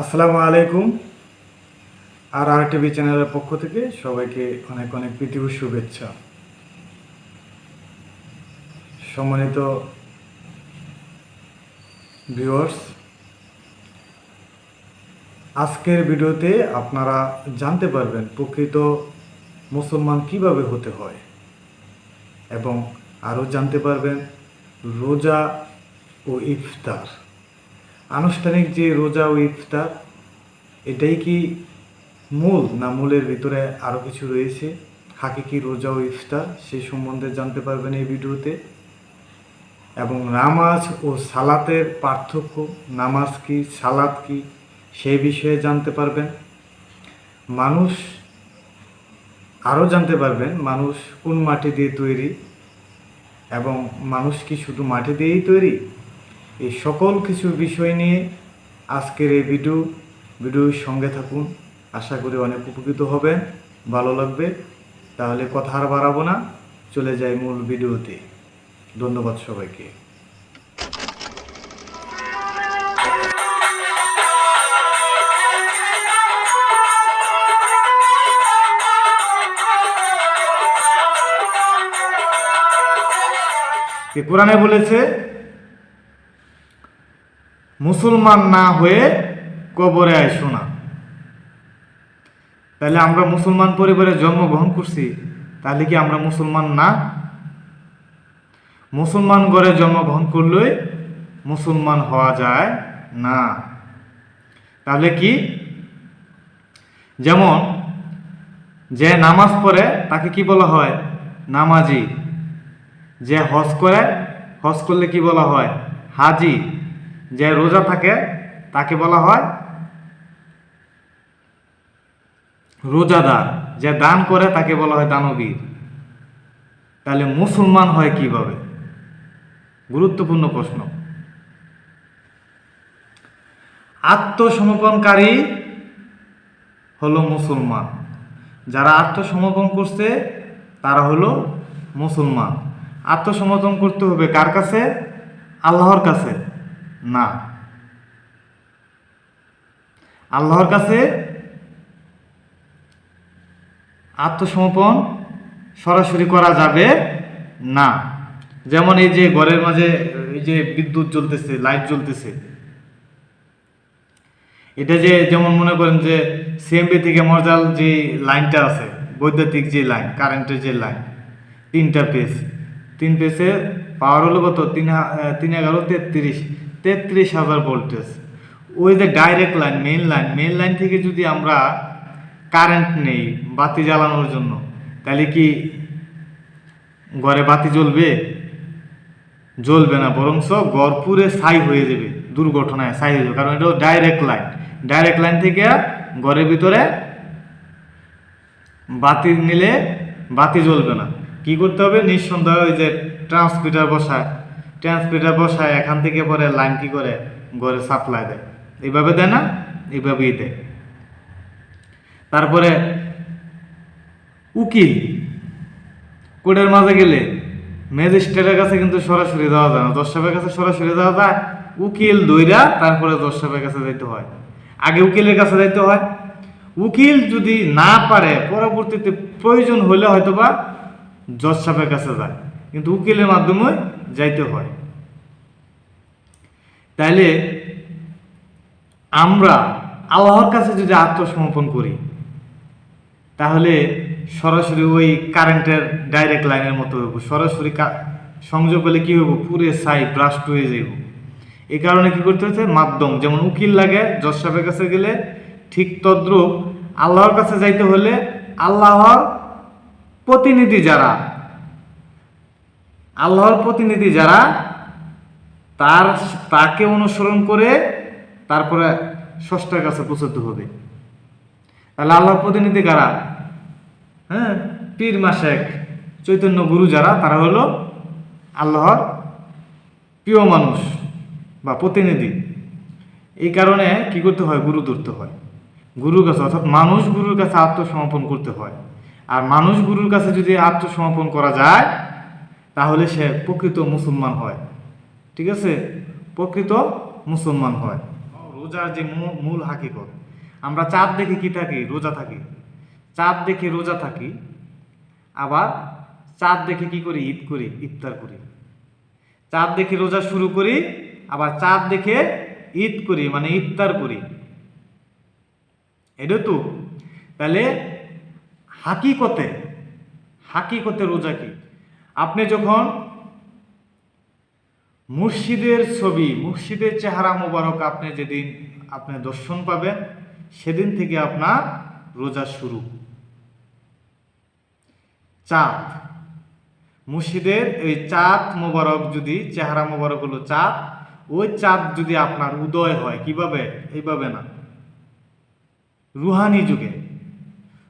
আসসালামু আলাইকুম। আর আর টিভি চ্যানেলের পক্ষ থেকে সবাইকে অনেক অনেক পৃথিবী শুভেচ্ছা। সম্মানিত ভিউয়ার্স আজকের ভিডিওতে আপনারা জানতে পারবেন প্রকৃত মুসলমান কীভাবে হতে হয় এবং আরও জানতে পারবেন রোজা ও ইফতার। আনুষ্ঠানিক যে রোজা ও ইফতার, এটাই কি মূল না মূলের ভিতরে আরও কিছু রয়েছে? হাকিকি রোজা ও ইফতার সেই সম্বন্ধে জানতে পারবেন এই ভিডিওতে। এবং নামাজ ও সালাতের পার্থক্য, নামাজ কি, সালাত কি সেই বিষয়ে জানতে পারবেন। মানুষ আরও জানতে পারবেন মানুষ কোন মাটি দিয়ে তৈরি এবং মানুষ কি শুধু মাটি দিয়েই তৈরি? এই সকল কিছু বিষয় নিয়ে আজকের এই ভিডিও, ভিডিওর সঙ্গে থাকুন। আশা করি অনেক উপকৃত হবেন, ভালো লাগবে। তাহলে কথা আর বাড়াবো না, চলে যাই মূল ভিডিওতে। ধন্যবাদ সবাইকে। কোরআনে বলেছে মুসলমান না হয়ে কবরে আইসো না। তাহলে আমরা মুসলমান পরিবারে জন্মগ্রহণ করছি, তাহলে কি আমরা মুসলমান না? মুসলমান ঘরে জন্মগ্রহণ করলেই মুসলমান হওয়া যায় না। তাহলে কি? যেমন যে নামাজ পড়ে, তাকে কি বলা হয়? নামাজি। যে হজ করে, হজ করলে কি বলা হয়? হাজি। যে রোজা থাকে, তাকে বলা হয় রোজাদার। যে দান করে, তাকে বলা হয় দানবীর। তাহলে মুসলমান হয় কীভাবে? গুরুত্বপূর্ণ প্রশ্ন। আত্মসমর্পণকারী হলো মুসলমান। যারা আত্মসমর্পণ করছে, তারা হলো মুসলমান। আত্মসমর্পণ করতে হবে কার কাছে? আল্লাহর কাছে। না। আল্লাহর কাছে আত্মসমর্পণ সরাসরি করা যাবে না। যেমন এই যে ঘরের মাঝে এই যে বিদ্যুৎ জ্বলতেছে, লাইট জ্বলতেছে। এটা যে যেমন মনে করেন যে সিএমবি থেকে মর্জাল যে লাইনটা আছে, বৈদ্যুতিক যে লাইন কারেন্টের যে লাইন, তিনটা পেজ তিন পেজে পাওয়ার হলো কত? তিন তিন এগারো, তেত্রিশ। তেত্রিশ হাজার ভোল্টেজ ওই যে direct line main line main line থেকে যদি আমরা কারেন্ট নেই বাতি জ্বালানোর জন্য, তাহলে কি ঘরে বাতি জ্বলবে? জ্বলবে না বরঞ্চ ঘর পুরে ছাই হয়ে যাবে, দুর্ঘটনায় ছাই হয়ে যাবে। কারণ এটা ডাইরেক্ট লাইন ডাইরেক্ট লাইন থেকে ঘরের ভিতরে বাতি নিলে বাতি জ্বলবে না। কি করতে হবে? নিঃসন্দেহে ওই যে ট্রান্সমিটার বসায় ট্রান্সমিটার বসায় এখান থেকে পরে লাইন কি করে? ঘরে সাপ্লাই দেয়। এইভাবে দেয় না? এইভাবেই দেয়। তারপরে উকিল কোর্টের মাঝে গেলে ম্যাজিস্ট্রেটের কাছে কিন্তু সরাসরি দেওয়া যায় না। সাহেবের কাছে সরাসরি দেওয়া যায়, উকিল দইরা তারপরে সাহেবের কাছে যেতে হয়। আগে উকিলের কাছে যাইতে হয়। উকিল যদি না পারে, পরবর্তীতে প্রয়োজন হলে হয়তো বা জজ সাহেবের কাছে যায়। কিন্তু উকিলের মাধ্যমে যাইতে হয়। তাইলে আমরা আল্লাহর কাছে যদি আত্মসমর্পণ করি, তাহলে সরাসরি ওই কারেন্টের ডাইরেক্ট লাইনের মতো হইব। সরাসরি সংযোগ হলে কি হইব? পুরে সাই ব্রাস্ট হয়ে যাইব। এই কারণে কি করতে হচ্ছে মাধ্যম, যেমন উকিল লাগে জজ সাহেবের কাছে গেলে ঠিক তদ্রুপ আল্লাহর কাছে যাইতে হলে আল্লাহর প্রতিনিধি যারা আল্লাহর প্রতিনিধি যারা, তার, তাকে অনুসরণ করে তারপরে ষষ্ঠার কাছে পৌঁছতে হবে। তাহলে আল্লাহর প্রতিনিধি কারা? হ্যাঁ? পীর মাসেক, চৈতন্য গুরু যারা, তারা হলো আল্লাহর প্রিয় মানুষ বা প্রতিনিধি। এই কারণে কি করতে হয়? গুরু ধরতে হয়। গুরুর কাছে, অর্থাৎ মানুষ গুরুর কাছে আত্মসমর্পণ করতে হয়। আর মানুষ গুরুর কাছে যদি আত্মসমর্পণ করা যায় তাহলে সে প্রকৃত মুসলমান হয়। ঠিক আছে? প্রকৃত মুসলমান হয়। রোজার যে মূল হাকিকত। আমরা চাঁদ দেখে কি থাকি? রোজা থাকি। চাঁদ দেখে রোজা থাকি, আবার চাঁদ দেখে কি করি? ঈদ করি, ইফতার করি। চাঁদ দেখে রোজা শুরু করি, আবার চাঁদ দেখে ঈদ করি মানে ইফতার করি। এটা তো, তাহলে হাকিকতে হাকিকতে রোজা কি? আপনি যখন মুর্শিদের ছবি, মুর্শিদের চেহারা মোবারক আপনি যেদিন আপনি দর্শন পাবেন, সেদিন থেকে আপনার রোজা শুরু। চাঁদ। মুর্শিদের এই চাঁদ মোবারক যদি, চেহারা মোবারক হলো চাঁদ, ওই চাঁদ যদি আপনার উদয় হয়, কীভাবে? এইভাবে না। রুহানি যুগে।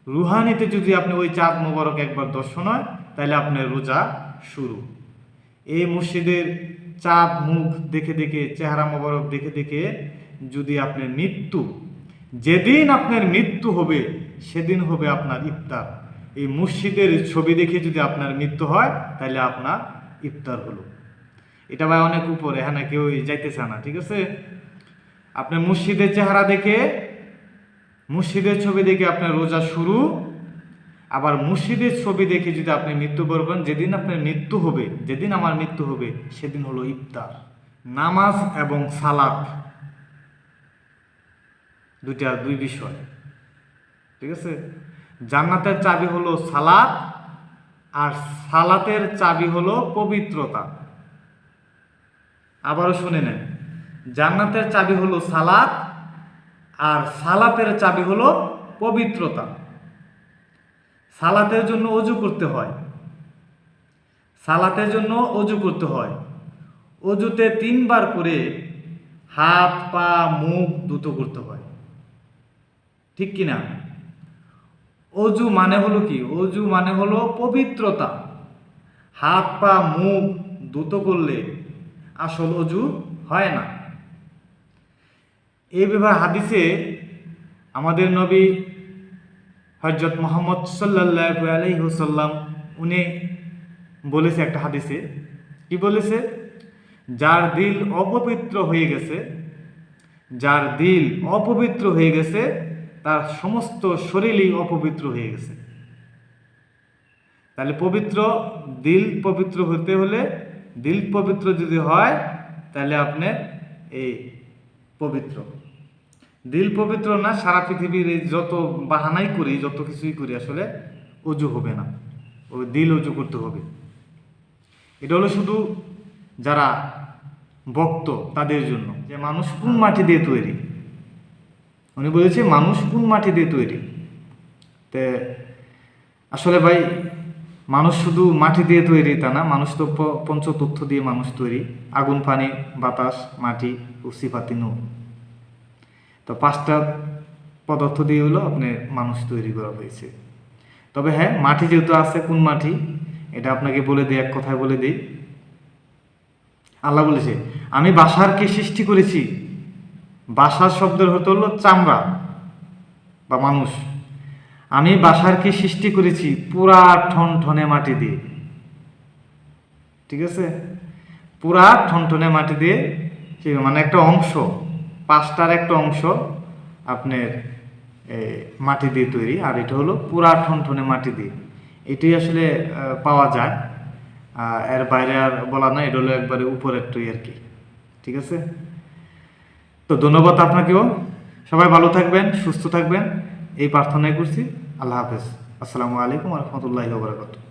রুহানিতে যদি আপনি ওই চাঁদ মোবারক একবার দর্শন হয় তাহলে আপনার রোজা শুরু। এই মসজিদের চাঁদ, মুখ দেখে দেখে, চেহারা মোবারক দেখে দেখে যদি আপনার মৃত্যু, যেদিন আপনার মৃত্যু হবে, সেদিন হবে আপনার ইফতার। এই মসজিদের ছবি দেখে যদি আপনার মৃত্যু হয়, তাহলে আপনার ইফতার হলো। এটা ভাই অনেক উপরে হ্যাঁ না? কেউ যাইতেছে না, ঠিক আছে? আপনার মসজিদের চেহারা দেখে, মসজিদের ছবি দেখে আপনার রোজা শুরু আবার মসজিদের ছবি দেখে যদি আপনি মৃত্যুবরণ করেন যেদিন আপনার মৃত্যু হবে, যেদিন আমার মৃত্যু হবে, সেদিন হলো ইফতার, নামাজ এবং সালাত। দুইটা দুই বিষয়। ঠিক আছে? জান্নাতের চাবি হলো সালাত আর সালাতের চাবি হলো পবিত্রতা। আবারও শুনে নেন। জান্নাতের চাবি হলো সালাত আর সালাতের চাবি হলো পবিত্রতা। সালাতের জন্য অজু করতে হয়। সালাতের জন্য অজু করতে হয়। অজুতে তিনবার করে হাত, পা, মুখ দুটো করতে হয়। ঠিক কি না অজু মানে হলো কি? অজু মানে হলো পবিত্রতা। হাত, পা, মুখ দুটো করলে আসল অজু হয় না। এই ব্যাপারে হাদিসে আমাদের নবী হজরত মোহাম্মদ সাল্লাহ আলহিহসাল্লাম উনি বলেছে একটা হাদিসে। কি বলেছে? যার দিল অপবিত্র হয়ে গেছে, যার দিল অপবিত্র হয়ে গেছে, তার সমস্ত শরীরই অপবিত্র হয়ে গেছে। তাহলে পবিত্র, দিল পবিত্র হতে হলে, দিল পবিত্র যদি হয়, তাহলে আপনি এই পবিত্র। দিল পবিত্র না, সারা পৃথিবীর যত বাহানাই করি, যত কিছুই করি, আসলে অজু হবে না। ওই দিল অজু করতে হবে। এটা হলো শুধু যারা ভক্ত, তাদের জন্য। যে মানুষ কোন মাটি দিয়ে তৈরি? উনি বলেছে, মানুষ কোন মাটি দিয়ে তৈরি? তে আসলে ভাই, মানুষ শুধু মাটি দিয়ে তৈরি তা না, মানুষ তো পঞ্চতত্ত্ব দিয়ে মানুষ তৈরি। আগুন, পানি, বাতাস, মাটি ও সিফাতি তো পাঁচটা পদার্থ দিয়ে হলো আপনি মানুষ তৈরি করা হয়েছে। তবে হ্যাঁ মাটি যেহেতু আছে, কোন মাটি? এটা আপনাকে বলে দিই, এক কথায় বলে দিই। আল্লাহ বলেছে, আমি বাসারকে সৃষ্টি করেছি? বাসার শব্দের হতে হলো চামড়া বা মানুষ। আমি বাসারকে সৃষ্টি করেছি? পুরা ঠনঠনে মাটি দিয়ে। ঠিক আছে? পুরা ঠনঠনে মাটি দিয়ে মানে একটা অংশ। পাঁচটার একটা অংশ আপনার মাটি দিয়ে তৈরি, আর এটা হলো পুরা ঠনঠনে মাটি দিয়ে। এটাই আসলে পাওয়া যায়। এর বাইরে আর বলা নয় এটা হলো একবারে উপরেরটাই আর কি। ঠিক আছে? তো ধন্যবাদ আপনাকেও। সবাই ভালো থাকবেন, সুস্থ থাকবেন। এই প্রার্থনাই করছি। আল্লাহ হাফেজ। আসসালামু আলাইকুম রহমতুল্লাহ বারকাতুহ।